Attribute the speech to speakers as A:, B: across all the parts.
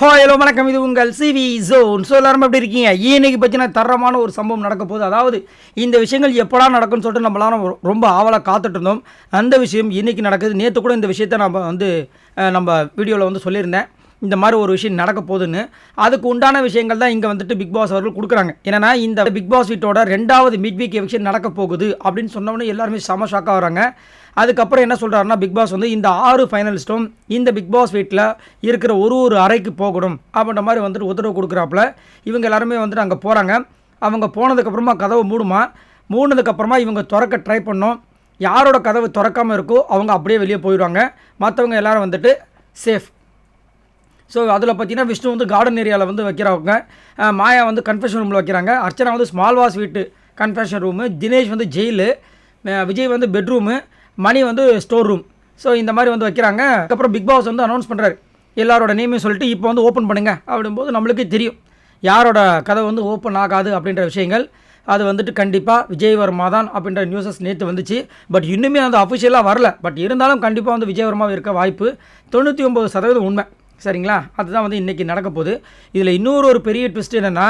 A: Hi hello வணக்கம். இது உங்கள் சிவி ஜோன். ஸோ எல்லாரும் எப்படி இருக்கீங்க? இன்னைக்கு பார்த்தீங்கன்னா தரமான ஒரு சம்பவம் நடக்க போகுது. அதாவது இந்த விஷயங்கள் எப்படா நடக்கும்னு சொல்லிட்டு நம்மளாம் ரொம்ப ஆவலாக காத்துட்டு இருந்தோம். அந்த விஷயம் இன்றைக்கி நடக்குது. நேற்று கூட இந்த விஷயத்தை நம்ம வந்து நம்ம வீடியோவில் வந்து சொல்லியிருந்தேன். இந்த மாதிரி ஒரு விஷயம் நடக்க போகுதுன்னு. அதுக்கு உண்டான விஷயங்கள் தான் இங்கே வந்துட்டு பிக் பாஸ் அவர்கள் கொடுக்குறாங்க. என்னன்னா இந்த பிக் பாஸ் வீட்டோட ரெண்டாவது மிட் வீக் எவிக்ஷன் நடக்க போகுது அப்படின்னு சொன்னவொடனே எல்லாருமே செம ஷாக்காக வராங்க. அதுக்கப்புறம் என்ன சொல்கிறாருன்னா பிக் பாஸ் வந்து இந்த ஆறு ஃபைனலிஸ்ட்டும் இந்த பிக் பாஸ் வீட்டில் இருக்கிற ஒரு ஒரு அறைக்கு போகணும் அப்படின்ற மாதிரி வந்துட்டு உத்தரவு கொடுக்குறாப்புல. இவங்க எல்லாருமே வந்துட்டு அங்கே போகிறாங்க அவங்க போனதுக்கப்புறமா கதவை மூடுமா? மூடினதுக்கப்புறமா இவங்க திறக்க ட்ரை பண்ணோம். யாரோட கதவு திறக்காமல் இருக்கோ அவங்க அப்படியே வெளியே போயிடுவாங்க. மற்றவங்க எல்லாரும் வந்துட்டு சேஃப் ஸோ அதில் பார்த்தீங்கன்னா விஷ்ணு வந்து கார்டன் ஏரியாவில் வந்து வைக்கிறவங்க மாயா வந்து கன்ஃபெஷன் ரூமில் வைக்கிறாங்க. அர்ச்சனா வந்து ஸ்மால் வாஸ் வீட்டு கன்ஃபெஷன் ரூமு தினேஷ் வந்து ஜெயிலு விஜய் வந்து பெட்ரூமு மணி வந்து ஸ்டோர் ரூம் ஸோ இந்த மாதிரி வந்து வைக்கிறாங்க. அதுக்கப்புறம் பிக் பாஸ் வந்து அனௌன்ஸ் பண்ணுறாரு எல்லாரோட நேமையும் சொல்லிட்டு இப்போ வந்து ஓப்பன் பண்ணுங்க. அப்படிங்கும்போது நம்மளுக்கே தெரியும். யாரோட கதை வந்து ஓப்பன் ஆகாது அப்படின்ற விஷயங்கள். அது வந்துட்டு கண்டிப்பாக விஜயவர்மா தான் அப்படின்ற நியூஸஸ் நேற்று வந்துச்சு. பட் இன்னுமே அந்த அஃபிஷியலாக வரல. பட் இருந்தாலும் கண்டிப்பாக வந்து விஜயவர்மா இருக்க வாய்ப்பு தொண்ணூற்றி ஒம்பது சதவீதம் உண்மை. சரிங்களா? அதுதான் வந்து இன்றைக்கி நடக்க போகுது. இதில் இன்னொரு ஒரு பெரிய ட்விஸ்ட் என்னென்னா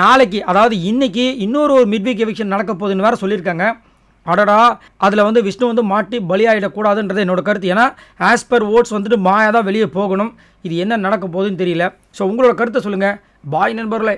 A: நாளைக்கு அதாவது இன்னைக்கு இன்னொரு ஒரு மிட் வீக் எவிக்ஷன் நடக்க போகுதுன்னு வேறு சொல்லியிருக்காங்க. அடடா அதில் வந்து விஷ்ணு வந்து மாட்டி பலியாகிடக்கூடாதுன்றது என்னோட கருத்து. ஏன்னா ஆஸ் பர் ஓட்ஸ் வந்துட்டு மாயா தான் வெளியே போகணும். இது என்ன நடக்க போகுதுன்னு தெரியல. ஸோ உங்களோட கருத்தை சொல்லுங்கள் பாய் நண்பர்களே.